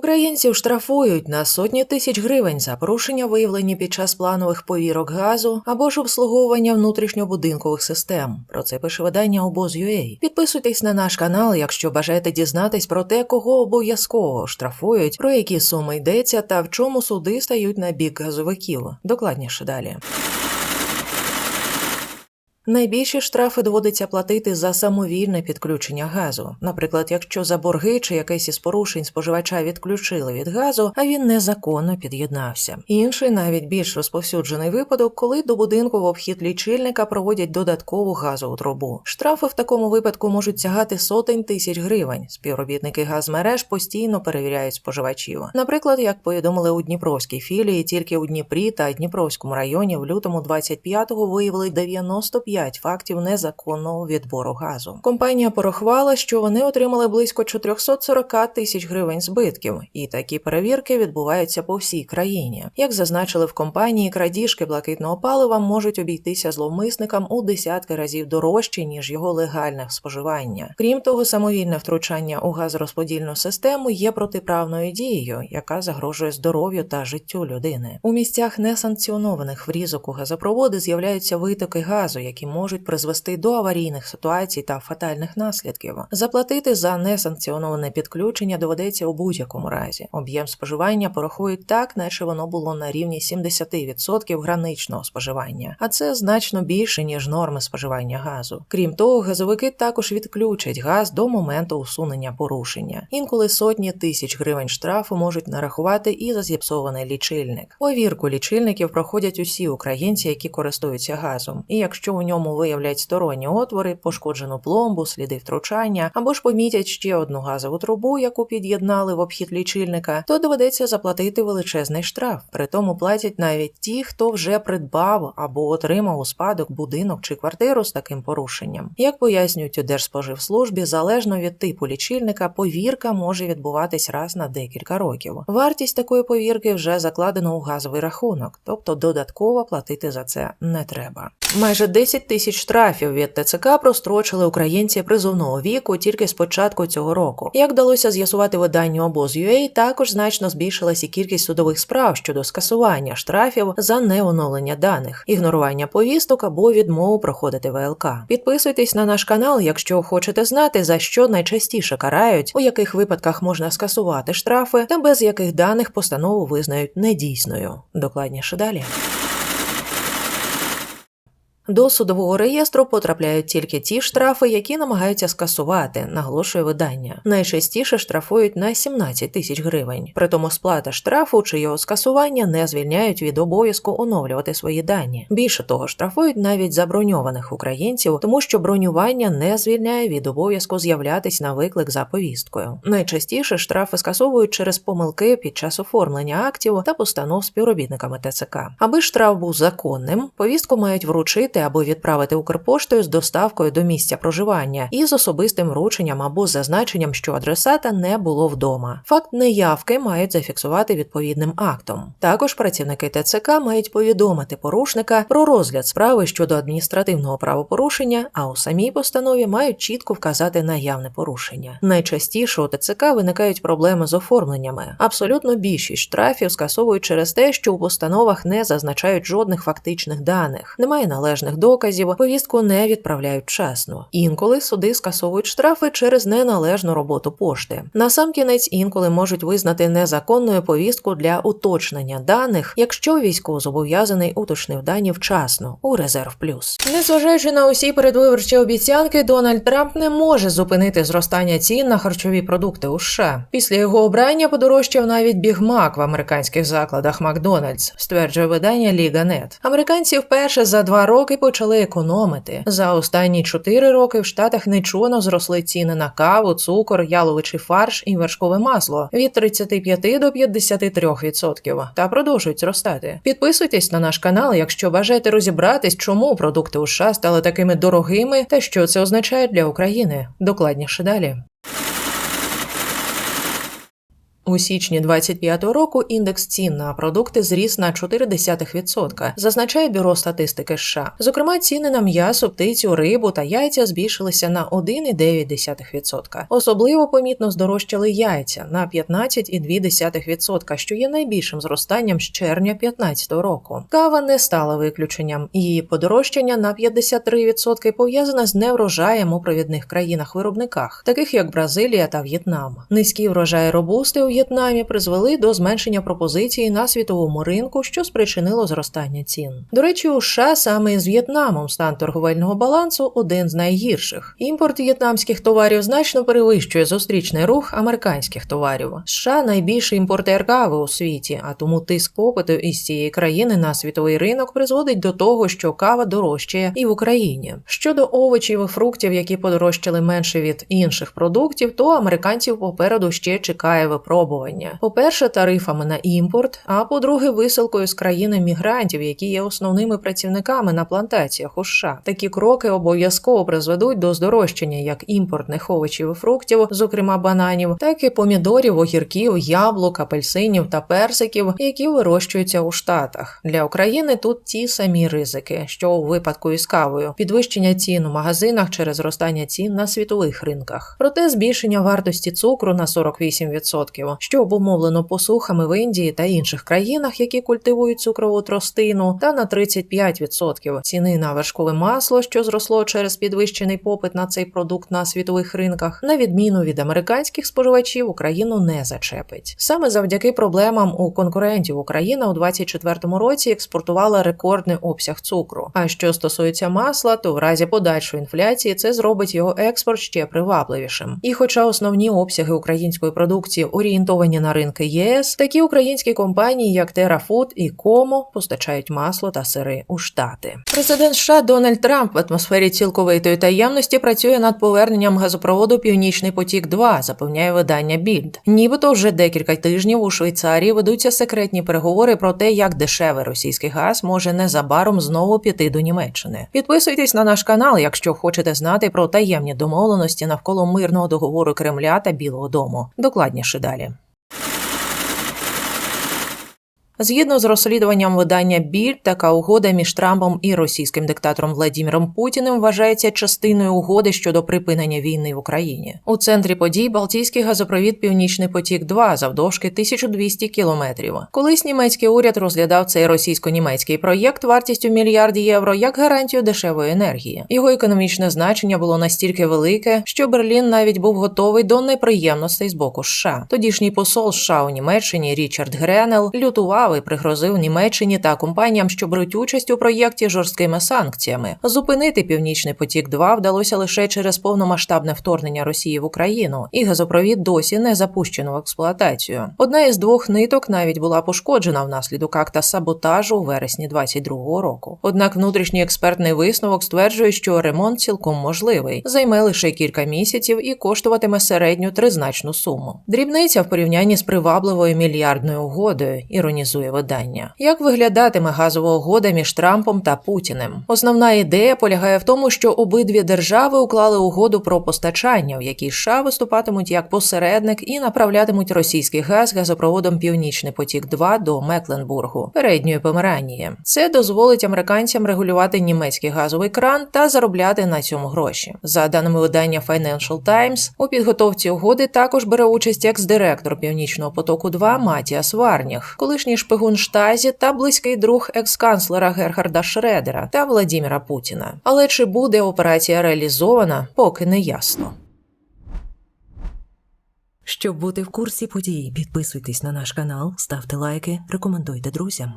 Українців штрафують на сотні тисяч гривень за порушення виявлені під час планових повірок газу або ж обслуговування внутрішньобудинкових систем. Про це пише видання обоз.ua. Підписуйтесь на наш канал, якщо бажаєте дізнатись про те, кого обов'язково штрафують, про які суми йдеться та в чому суди стають на бік газовиків. Докладніше далі. Найбільші штрафи доводиться платити за самовільне підключення газу. Наприклад, якщо за борги чи якесь із порушень споживача відключили від газу, а він незаконно під'єднався. Інший, навіть більш розповсюджений випадок, коли до будинку в обхід лічильника проводять додаткову газову трубу. Штрафи в такому випадку можуть сягати сотень тисяч гривень. Співробітники газмереж постійно перевіряють споживачів. Наприклад, як повідомили у Дніпровській філії, тільки у Дніпрі та Дніпровському районі в лютому 25-го виявили 95 фактів незаконного відбору газу. Компанія порахувала, що вони отримали близько 440 тисяч гривень збитків, і такі перевірки відбуваються по всій країні. Як зазначили в компанії, крадіжки блакитного палива можуть обійтися зловмисникам у десятки разів дорожче ніж його легальне споживання. Крім того, самовільне втручання у газорозподільну систему є протиправною дією, яка загрожує здоров'ю та життю людини. У місцях несанкціонованих врізок у газопроводи з'являються витоки газу, які можуть призвести до аварійних ситуацій та фатальних наслідків. Заплатити за несанкціоноване підключення доведеться у будь-якому разі. Об'єм споживання порахують так, наче воно було на рівні 70% граничного споживання, а це значно більше ніж норми споживання газу. Крім того, газовики також відключать газ до моменту усунення порушення. Інколи сотні тисяч гривень штрафу можуть нарахувати і за зіпсований лічильник. Повірку лічильників проходять усі українці, які користуються газом, і якщо у ньому виявлять сторонні отвори, пошкоджену пломбу, сліди втручання або ж помітять ще одну газову трубу, яку під'єднали в обхід лічильника, то доведеться заплатити величезний штраф. При тому платять навіть ті, хто вже придбав або отримав у спадок будинок чи квартиру з таким порушенням. Як пояснюють у Держспоживслужбі, залежно від типу лічильника, повірка може відбуватись раз на декілька років. Вартість такої повірки вже закладено у газовий рахунок, тобто додатково платити за це не треба. Майже 10 тисяч штрафів від ТЦК прострочили українці призовного віку тільки з початку цього року. Як вдалося з'ясувати виданню обоз.ua, також значно збільшилась і кількість судових справ щодо скасування штрафів за неоновлення даних, ігнорування повісток або відмову проходити ВЛК. Підписуйтесь на наш канал, якщо хочете знати, за що найчастіше карають, у яких випадках можна скасувати штрафи, та без яких даних постанову визнають недійсною. Докладніше далі. До судового реєстру потрапляють тільки ті штрафи, які намагаються скасувати, наголошує видання. Найчастіше штрафують на 17 тисяч гривень. Притому сплата штрафу чи його скасування не звільняють від обов'язку оновлювати свої дані. Більше того, штрафують навіть заброньованих українців, тому що бронювання не звільняє від обов'язку з'являтись на виклик за повісткою. Найчастіше штрафи скасовують через помилки під час оформлення актів та постанов співробітниками ТЦК. Аби штраф був законним, повістку мають вручити або відправити Укрпоштою з доставкою до місця проживання і з особистим врученням або з зазначенням, що адресата не було вдома. Факт неявки мають зафіксувати відповідним актом. Також працівники ТЦК мають повідомити порушника про розгляд справи щодо адміністративного правопорушення, а у самій постанові мають чітко вказати наявне порушення. Найчастіше у ТЦК виникають проблеми з оформленнями. Абсолютно більшість штрафів скасовують через те, що у постановах не зазначають жодних фактичних даних, немає належних доказів, повістку не відправляють вчасно. Інколи суди скасовують штрафи через неналежну роботу пошти. Насамкінець інколи можуть визнати незаконною повістку для уточнення даних, якщо військовозобов'язаний уточнив дані вчасно у резерв плюс. Незважаючи на усі передвиборчі обіцянки, Дональд Трамп не може зупинити зростання цін на харчові продукти у США. Після його обрання подорожчав навіть бігмак в американських закладах Макдональдс, стверджує видання Ліга Нет. Американці вперше за два роки почали економити. За останні чотири роки в Штатах нечувано зросли ціни на каву, цукор, яловичий фарш і вершкове масло від 35 до 53% та продовжують зростати. Підписуйтесь на наш канал, якщо бажаєте розібратись, чому продукти у США стали такими дорогими та що це означає для України. Докладніше далі. У січні 25-го року індекс цін на продукти зріс на 0,4%, зазначає бюро статистики США. Зокрема, ціни на м'ясо, птицю, рибу та яйця збільшилися на 1,9%. Особливо помітно здорожчали яйця на 15,2%, що є найбільшим зростанням з червня 2015 року. Кава не стала виключенням. Її подорожчання на 53% пов'язане з неврожаєм у провідних країнах-виробниках, таких як Бразилія та В'єтнам. Низькі врожаї робусти В'єтнамі призвели до зменшення пропозиції на світовому ринку, що спричинило зростання цін. До речі, у США саме з В'єтнамом стан торговельного балансу один з найгірших. Імпорт в'єтнамських товарів значно перевищує зустрічний рух американських товарів. США найбільший імпортер кави у світі, а тому тиск попиту із цієї країни на світовий ринок призводить до того, що кава дорожчає і в Україні. Щодо овочів і фруктів, які подорожчали менше від інших продуктів, то американців попереду ще чекає випробування. По-перше, тарифами на імпорт, а по-друге, висилкою з країни мігрантів, які є основними працівниками на плантаціях у США. Такі кроки обов'язково призведуть до здорожчання як імпортних овочів і фруктів, зокрема бананів, так і помідорів, огірків, яблук, апельсинів та персиків, які вирощуються у Штатах. Для України тут ті самі ризики, що у випадку із кавою, підвищення цін у магазинах через зростання цін на світових ринках. Проте збільшення вартості цукру на 48%, що обумовлено посухами в Індії та інших країнах, які культивують цукрову тростину, та на 35% ціни на вершкове масло, що зросло через підвищений попит на цей продукт на світових ринках, на відміну від американських споживачів, Україну не зачепить. Саме завдяки проблемам у конкурентів Україна у 2024 році експортувала рекордний обсяг цукру. А що стосується масла, то в разі подальшої інфляції це зробить його експорт ще привабливішим. І, хоча основні обсяги української продукції орієнтовані на ринки ЄС, такі українські компанії, як TerraFood і Como, постачають масло та сири у Штати. Президент США Дональд Трамп в атмосфері цілковитої таємності працює над поверненням газопроводу Північний потік 2 запевняє видання Більд. Нібито вже декілька тижнів у Швейцарії ведуться секретні переговори про те, як дешевий російський газ може незабаром знову піти до Німеччини. Підписуйтесь на наш канал, якщо хочете знати про таємні домовленості навколо мирного договору Кремля та Білого Дому. Докладніше далі. Згідно з розслідуванням видання Біль, така угода між Трампом і російським диктатором Владіміром Путіним вважається частиною угоди щодо припинення війни в Україні. У центрі подій Балтійський газопровід Північний потік 2 завдовжки 1200 кілометрів. Колись німецький уряд розглядав цей російсько-німецький проєкт вартістю мільярд євро як гарантію дешевої енергії. Його економічне значення було настільки велике, що Берлін навіть був готовий до неприємностей з боку США. Тодішній посол США у Німеччині Річард Гренел лютував і пригрозив Німеччині та компаніям, що беруть участь у проєкті жорсткими санкціями. Зупинити північний потік 2 вдалося лише через повномасштабне вторгнення Росії в Україну, і газопровід досі не запущено в експлуатацію. Одна із двох ниток навіть була пошкоджена внаслідок акта саботажу у вересні 22-го року. Однак внутрішній експертний висновок стверджує, що ремонт цілком можливий, займе лише кілька місяців і коштуватиме середню тризначну суму. Дрібниця в порівнянні з привабливою мільярдною угодою, іронізує видання. Як виглядатиме газова угода між Трампом та Путіним? Основна ідея полягає в тому, що обидві держави уклали угоду про постачання, в якій США виступатимуть як посередник і направлятимуть російський газ газопроводом Північний потік 2 до Мекленбургу, передньої Померанії. Це дозволить американцям регулювати німецький газовий кран та заробляти на цьому гроші. За даними видання Financial Times, у підготовці угоди також бере участь екс-директор Північного потоку 2 Матіас Варніх, колишній шпигун Штазі та близький друг екс-канцлера Герхарда Шредера та Владіміра Путіна. Але чи буде операція реалізована, поки не ясно. Щоб бути в курсі подій, підписуйтесь на наш канал, ставте лайки, рекомендуйте друзям.